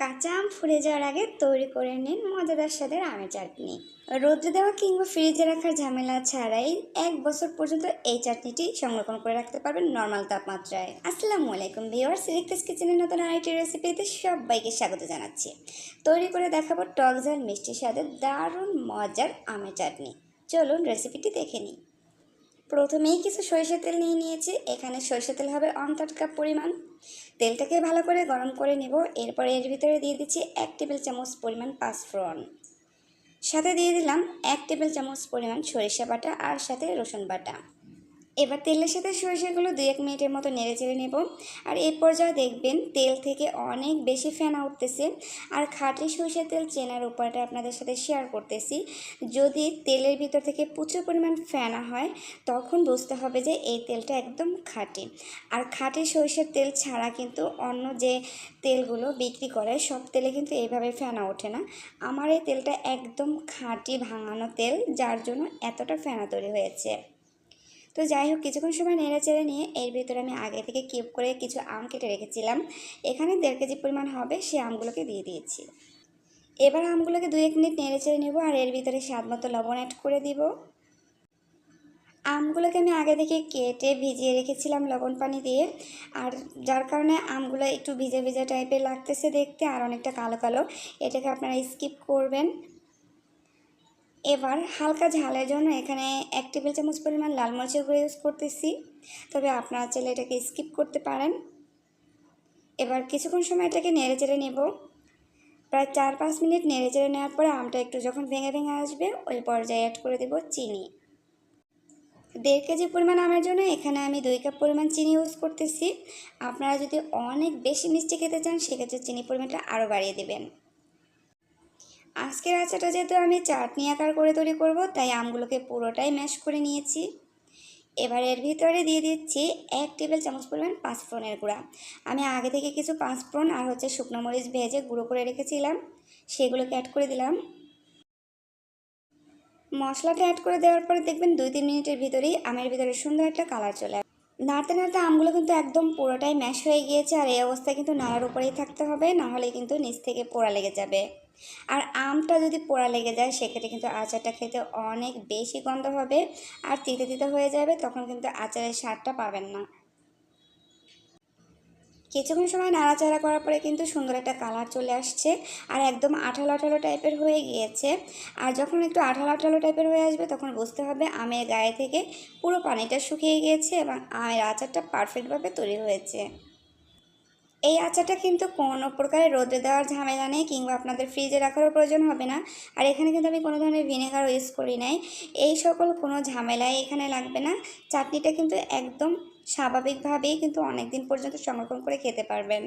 কাঁচা আম ফুলে যাওয়ার আগে তৈরি করে নিন মজাদার স্বাদের আমের চাটনি। রোদ্রে দেওয়া কিংবা ফ্রিজে রাখার ঝামেলা ছাড়াই এক বছর পর্যন্ত এই চাটনিটি সংরক্ষণ করে রাখতে পারবেন নর্মাল তাপমাত্রায়। আসসালামু আলাইকুম ভিওয়ার্স রিক্তেস কিচেনের নতুন আরেকটি রেসিপিতে সবাইকে স্বাগত জানাচ্ছি। তৈরি করে দেখাবো টক ঝাল মিষ্টি স্বাদের দারুণ মজার আমের চাটনি। চলুন রেসিপিটি দেখে নিই। প্রথমেই কিছু সরিষা তেল নিয়ে নিয়েছি। এখানে সরষে তেল হবে অন থার্ড কাপ পরিমাণ। তেলটাকে ভালো করে গরম করে নেব। এরপর এর ভিতরে দিয়ে দিচ্ছি এক টেবিল চামচ পরিমাণ পাঁচফোড়ন। সাথে দিয়ে দিলাম এক টেবিল চামচ পরিমাণ সরিষা বাটা আর সাথে রসুন বাটা। এবার তেলের সাথে সরিষাগুলো দু এক মিনিটের মতো নেড়ে চেড়ে নেব। আর এই পর্যায়ে দেখবেন তেল থেকে অনেক বেশি ফেনা উঠতেছে। আর খাঁটি সরিষার তেল চেনার উপায়টা আপনাদের সাথে শেয়ার করতেছি। যদি তেলের ভিতর থেকে প্রচুর পরিমাণ ফেনা হয়, তখন বুঝতে হবে যে এই তেলটা একদম খাঁটি। আর খাঁটি সরিষার তেল ছাড়া কিন্তু অন্য যে তেলগুলো বিক্রি করে, সব তেলে কিন্তু এইভাবে ফেনা ওঠে না। আমার এই তেলটা একদম খাঁটি ভাঙানো তেল, যার জন্য এতটা ফেনা তৈরি হয়েছে। তো যাই হোক, কিছুক্ষণ সময় নেড়ে চেড়ে নিয়ে এর ভিতরে আমি আগে থেকে কিউব করে কিছু আম কেটে রেখেছিলাম। এখানে দেড় কেজি পরিমাণ হবে সেই আমগুলোকে দিয়ে দিয়েছি। এবার আমগুলোকে দুই এক মিনিট নেড়ে চেড়ে নেব আর এর ভিতরে স্বাদ মতো লবণ অ্যাড করে দিব। আমগুলোকে আমি আগে থেকে কেটে ভিজিয়ে রেখেছিলাম লবণ পানি দিয়ে। আর যার কারণে আমগুলো একটু ভিজে ভিজে টাইপের লাগতেছে দেখতে আর অনেকটা কালো কালো, এটাকে আপনারা স্কিপ করবেন। এবার হালকা ঝালের জন্য এখানে এক টেবিল চামচ পরিমাণ লাল মরিচের গুঁড়ো ইউজ করতেছি। তবে আপনারা চাইলে এটাকে স্কিপ করতে পারেন। এবার কিছুক্ষণ সময় এটাকে নেড়ে চেড়ে নেব। প্রায় চার পাঁচ মিনিট নেড়ে চেড়ে নেওয়ার পরে আমটা একটু যখন ভেঙে ভেঙে আসবে, ওই পর্যায়ে অ্যাড করে দেব চিনি। দেড় কেজি পরিমাণ আমের জন্য এখানে আমি দুই কাপ পরিমাণ চিনি ইউজ করতেছি। আপনারা যদি অনেক বেশি মিষ্টি খেতে চান, সেক্ষেত্রে চিনি পরিমাণটা আরও বাড়িয়ে দেবেন। আজকের আচারটা যেহেতু আমি চাটনি আকার করে তৈরি করব, তাই আমগুলোকে পুরোটাই ম্যাশ করে নিয়েছি। এবার এর ভিতরে দিয়ে দিচ্ছি এক টেবিল চামচ পরিমাণ পাঁচফোড়নের গুঁড়া। আমি আগে থেকে কিছু পাঁচফোড়ন আর হচ্ছে শুকনো মরিচ ভেজে গুঁড়ো করে রেখেছিলাম, সেগুলোকে অ্যাড করে দিলাম। মশলাটা অ্যাড করে দেওয়ার পরে দেখবেন দুই তিন মিনিটের ভিতরেই আমের ভিতরে সুন্দর একটা কালার চলে নাড়তে নাড়তে আমগুলো কিন্তু একদম পুরোটাই ম্যাশ হয়ে গিয়েছে আর এই অবস্থায় কিন্তু নাড়ার উপরেই থাকতে হবে, নাহলে কিন্তু নিচ থেকে পোড়া লেগে যাবে। আর আমটা যদি পোড়া লেগে যায়, সেক্ষেত্রে কিন্তু আচারটা খেতে অনেক বেশি গন্ধ হবে আর তিতে তিতে হয়ে যাবে, তখন কিন্তু আচারের স্বাদটা পাবেন না। কিছুক্ষণ সময় নাড়াচাড়া করার পরে কিন্তু সুন্দর একটা কালার চলে আসছে আর একদম আঠালো আঠালো টাইপের হয়ে গিয়েছে। আর যখন একটু আঠালো আঠালো টাইপের হয়ে আসবে তখন বুঝতে হবে আমের গায়ে থেকে পুরো পানিটা শুকিয়ে গিয়েছে এবং আমের আচারটা পারফেক্টভাবে তৈরি হয়েছে। এই আচারটা কিন্তু কোনো প্রকারের রোদে দেওয়ার ঝামেলা নেই কিংবা আপনাদের ফ্রিজে রাখারও প্রয়োজন হবে না। আর এখানে কিন্তু আমি কোনো ধরনের ভিনেগারও ইউজ করি নাই। এই সকল কোনো ঝামেলাই এখানে লাগবে না। চাটনিটা কিন্তু একদম স্বাভাবিকভাবেই কিন্তু অনেক দিন পর্যন্ত সংরক্ষণ করে খেতে পারবেন।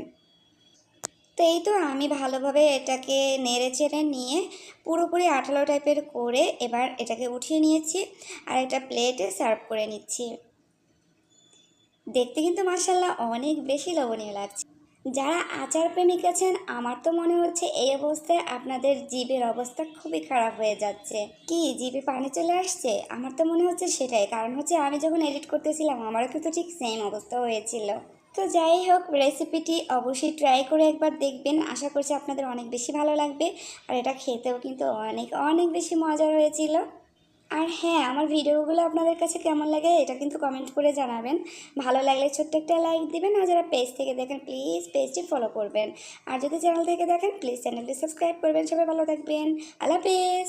তো এই তো আমি ভালোভাবে এটাকে নেড়ে চেড়ে নিয়ে পুরোপুরি আঠালো টাইপের করে এবার এটাকে উঠিয়ে নিয়েছি আর এটা প্লেটে সার্ভ করে নিচ্ছি। দেখতে কিন্তু মার্শাল্লাহ অনেক বেশি লবণীয় লাগছে। যারা আচার প্রেমিক আছেন, আমার তো মনে হচ্ছে এই অবস্থায় আপনাদের জীবের অবস্থা খুবই খারাপ হয়ে যাচ্ছে। কি জিভে পানি চলে আসছে? আমার তো মনে হচ্ছে সেটাই। কারণ হচ্ছে আমি যখন এডিট করতেছিলাম, আমারও কিন্তু ঠিক সেম অবস্থা হয়েছিল। তো যাই হোক রেসিপিটি অবশ্যই ট্রাই করে একবার দেখবেন। আশা করছি আপনাদের অনেক বেশি ভালো লাগবে। আর এটা খেতেও কিন্তু অনেক অনেক বেশি মজার হয়েছিল। আর হ্যাঁ আমার ভিডিওগুলো আপনাদের কাছে কেমন লাগে এটা কিন্তু কমেন্ট করে জানাবেন। ভালো লাগলে ছোট্ট একটা লাইক দেবেন আর যারা পেজ থেকে দেখেন প্লিজ পেজটি ফলো করবেন। আর যদি চ্যানেল থেকে দেখেন প্লিজ চ্যানেলটি সাবস্ক্রাইব করবেন। সবাই ভালো থাকবেন। আল্লাহ হাফেজ।